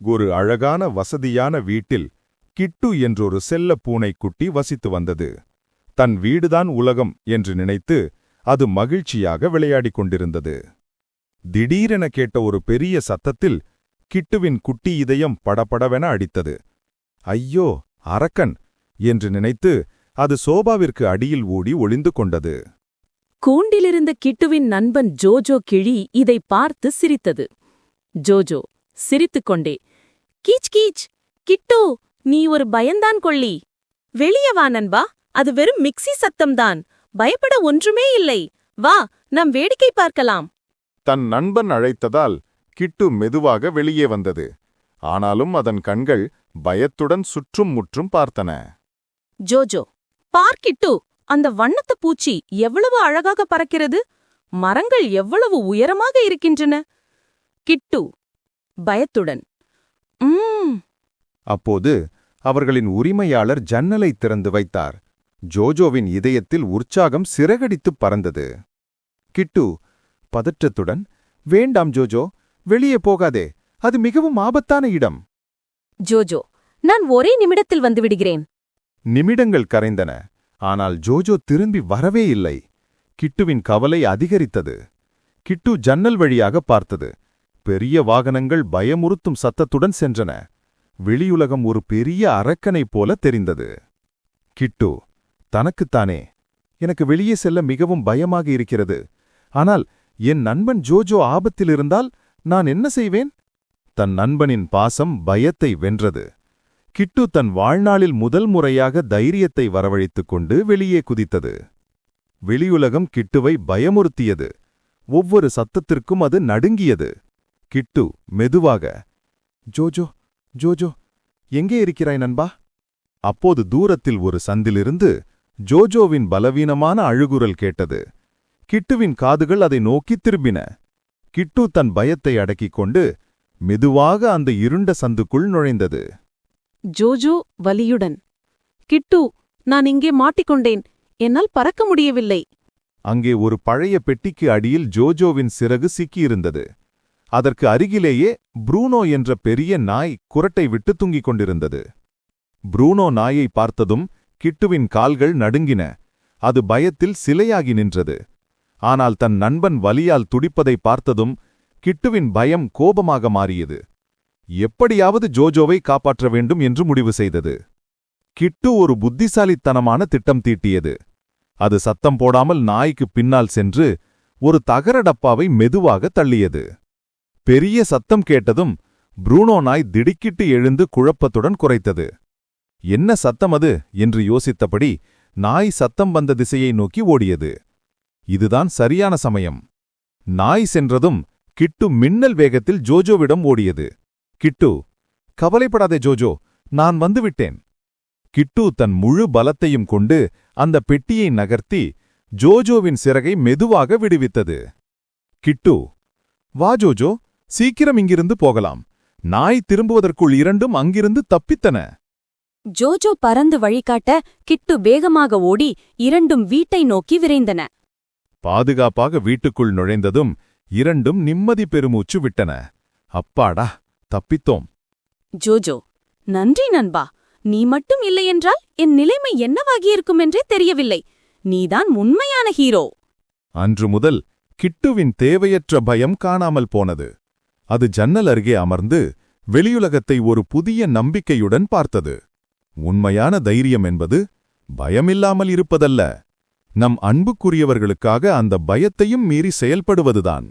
ஒரு அழகான வசதியான வீட்டில் கிட்டு என்றொரு செல்ல பூனைக்குட்டி வசித்து வந்தது. தன் வீடுதான் உலகம் என்று நினைத்து அது மகிழ்ச்சியாக விளையாடிக் கொண்டிருந்தது. திடீரென கேட்ட ஒரு பெரிய சத்தத்தில் கிட்டுவின் குட்டி இதயம் படபடவென அடித்தது. ஐயோ அரக்கன்! என்று நினைத்து அது சோபாவிற்கு அடியில் ஓடி ஒளிந்து கொண்டது. கூண்டிலிருந்த கிட்டுவின் நண்பன் ஜோஜோ கிழி இதை பார்த்து சிரித்தது. ஜோஜோ சிரித்துக்கொண்டே கீச் கீச். கிட்டு நீ ஒரு பயந்தான் கொள்ளி. வெளிய வா நண்பா. அது வெறும் மிக்ஸி சத்தம்தான். பயப்பட ஒன்றுமே இல்லை. வா நாம் வேடிக்கை பார்க்கலாம். தன் நண்பன் அழைத்ததால் கிட்டு மெதுவாக வெளியே வந்தது. ஆனாலும் அதன் கண்கள் பயத்துடன் சுற்றும் முற்றும் பார்த்தன. ஜோஜோ பார் கிட்டு. அந்த வண்ணத்து பூச்சி எவ்வளவு அழகாக பறக்கிறது? மரங்கள் எவ்வளவு உயரமாக இருக்கின்றன? கிட்டு பயத்துடன். அப்போது அவர்களின் உரிமையாளர் ஜன்னலை திறந்து வைத்தார். ஜோஜோவின் இதயத்தில் உற்சாகம் சிறகடித்துப் பறந்தது. கிட்டு பதற்றத்துடன் வேண்டாம் ஜோஜோ வெளியே போகாதே. அது மிகவும் ஆபத்தான இடம். ஜோஜோ நான் ஒரே நிமிடத்தில் வந்து விடுகிறேன். நிமிடங்கள் கரைந்தன. ஆனால் ஜோஜோ திரும்பி வரவே இல்லை. கிட்டுவின் கவலை அதிகரித்தது. கிட்டு ஜன்னல் வழியாக பார்த்தது. பெரிய வாகனங்கள் பயமுறுத்தும் சத்தத்துடன் சென்றன. வெளியுலகம் ஒரு பெரிய அரக்கனைப் போல தெரிந்தது. கிட்டு தனக்குத்தானே. எனக்கு வெளியே செல்ல மிகவும் பயமாக இருக்கிறது. ஆனால் என் நண்பன் ஜோஜோ ஆபத்தில் இருந்தால் நான் என்ன செய்வேன்? தன் நண்பனின் பாசம் பயத்தை வென்றது. கிட்டு தன் வாழ்நாளில் முதல் முறையாக தைரியத்தை வரவழைத்துக் கொண்டு வெளியே குதித்தது. வெளியுலகம் கிட்டுவை பயமுறுத்தியது. ஒவ்வொரு சத்தத்திற்கும் அது நடுங்கியது. கிட்டு மெதுவாக ஜோஜோ ஜோஜோ எங்கே இருக்கிறாய் நண்பா? அப்போது தூரத்தில் ஒரு சந்திலிருந்து ஜோஜோவின் பலவீனமான அழுகுரல் கேட்டது. கிட்டுவின் காதுகள் அதை நோக்கித் திரும்பின. கிட்டு தன் பயத்தை அடக்கிக் கொண்டு மெதுவாக அந்த இருண்ட சந்துக்குள் நுழைந்தது. ஜோஜோ வலியுடன். கிட்டு நான் இங்கே மாட்டிக்கொண்டேன். என்னால் பறக்க முடியவில்லை. அங்கே ஒரு பழைய பெட்டிக்கு அடியில் ஜோஜோவின் சிறகு சிக்கியிருந்தது. அதற்கு அருகிலேயே ப்ரூனோ என்ற பெரிய நாய் குரட்டை விட்டு தூங்கிக் கொண்டிருந்தது. ப்ரூனோ நாயை பார்த்ததும் கிட்டுவின் கால்கள் நடுங்கின. அது பயத்தில் சிலையாகி நின்றது. ஆனால் தன் நண்பன் வலியால் துடிப்பதை பார்த்ததும் கிட்டுவின் பயம் கோபமாக மாறியது. எப்படியாவது ஜோஜோவை காப்பாற்ற வேண்டும் என்று முடிவு செய்தது. கிட்டு ஒரு புத்திசாலித்தனமான திட்டம் தீட்டியது. அது சத்தம் போடாமல் நாய்க்கு பின்னால் சென்று ஒரு தகர டப்பாவை மெதுவாக தள்ளியது. பெரிய சத்தம் கேட்டதும் ப்ரூனோ நாய் திடுக்கிட்டு எழுந்து குழப்பத்துடன் குறைத்தது. என்ன சத்தம் அது? என்று யோசித்தபடி நாய் சத்தம் வந்த திசையை நோக்கி ஓடியது. இதுதான் சரியான சமயம். நாய் சென்றதும் கிட்டு மின்னல் வேகத்தில் ஜோஜோவிடம் ஓடியது. கிட்டு கவலைப்படாதே ஜோஜோ நான் வந்துவிட்டேன் கிட்டு தன் முழு பலத்தையும் கொண்டு அந்த பெட்டியை நகர்த்தி ஜோஜோவின் சிறகை மெதுவாக விடுவித்தது. கிட்டு வா ஜோஜோ சீக்கிரம் இங்கிருந்து போகலாம். நாய் திரும்புவதற்குள் இரண்டும் அங்கிருந்து தப்பித்தன. ஜோஜோ பறந்து வழிகாட்ட கிட்டு வேகமாக ஓடி இரண்டும் வீட்டை நோக்கி விரைந்தன. பாதுகாப்பாக வீட்டுக்குள் நுழைந்ததும் இரண்டும் நிம்மதி பெருமூச்சு விட்டன. அப்பாடா தப்பித்தோம். ஜோஜோ நன்றி நண்பா. நீ மட்டும் இல்லையென்றால் என் நிலைமை என்னவாகியிருக்கும் என்றே தெரியவில்லை. நீதான் உண்மையான ஹீரோ. அன்று முதல் கிட்டுவின் தேவையற்ற பயம் காணாமல் போனது. அது ஜன்னல் அருகே அமர்ந்து வெளியுலகத்தை ஒரு புதிய நம்பிக்கையுடன் பார்த்தது. உண்மையான தைரியம் என்பது பயமில்லாமல் இருப்பதல்ல. நம் அன்புக்குரியவர்களுக்காக அந்த பயத்தையும் மீறி செயல்படுவதுதான்.